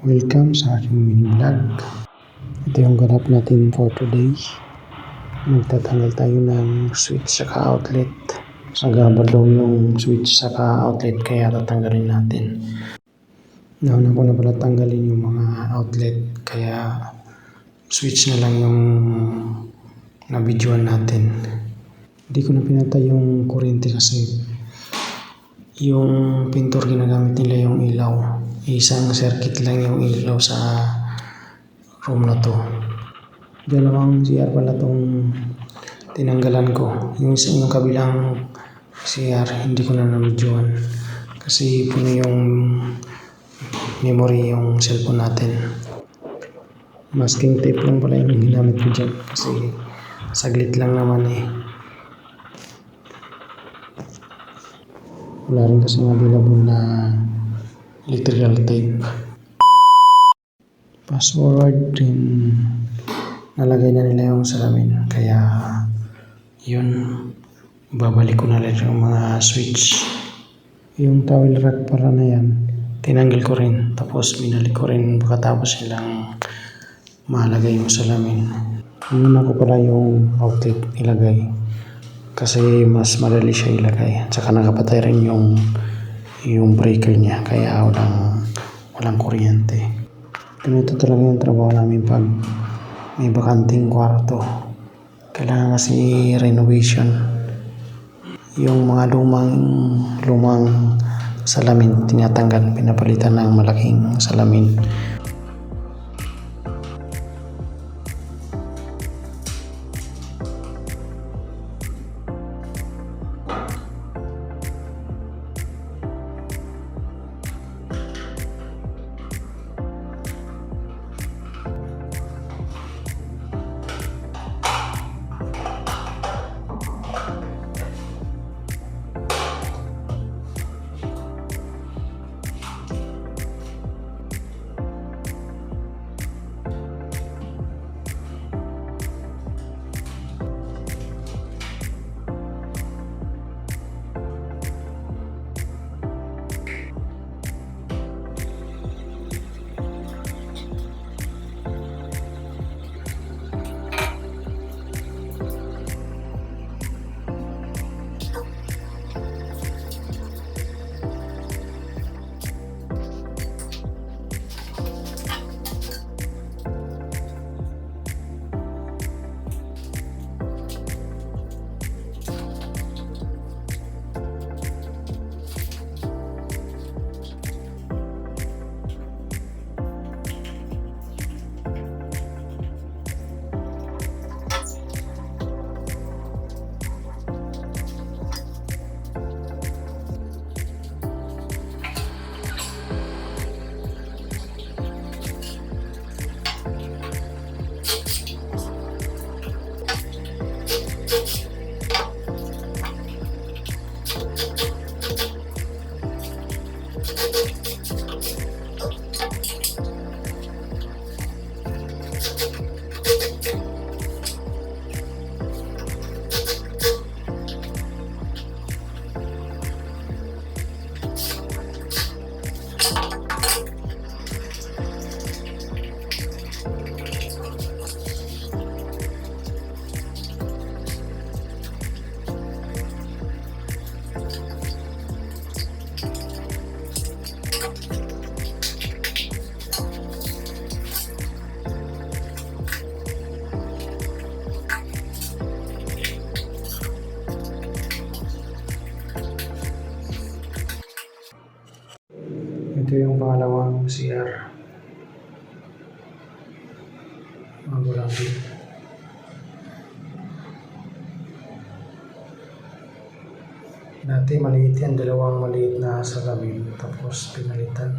Welcome sa aking mini vlog. Ito yung ganap natin for today. Magtatanggal tayo ng switch saka outlet. Sagabal daw yung switch saka outlet kaya tatanggalin natin. Nauna ko na pala tanggalin yung mga outlet kaya switch na lang yung nabidyoan natin. Hindi ko na pinatay yung kuryente kasi yung pintor ginagamit nila yung ilaw. Isang circuit lang yung ilaw sa room na to. Dalawang CR pala tong tinanggalan ko. Yung isa yung kabilang CR hindi ko na nabidyoan. Kasi puno yung memory yung cellphone natin. Masking tape lang pala yung ginamit ko dyan kasi saglit lang naman eh. Wala rin kasi available na tape. Fast forward din nalagay na nila yung salamin. Kaya yun babalik ko na rin yung mga switch. Yung towel rack para na yan tinanggal ko rin. Tapos binalik ko rin. Pagkatapos nilang malagay yung salamin muna ko pala yung outlet ilagay kasi mas madali siya ilagay. At saka nakapatay rin yung yung breaker niya. Kaya walang walang kuryente. Ganito talaga yung trabaho namin pag may bakanting kwarto. Kailangan kasi renovation yung mga lumang lumang salamin tinatanggal. Pinapalitan ng malaking salamin CR bago lang din. Dati maliit yan, dalawang maliit na salamin tapos pinalitan.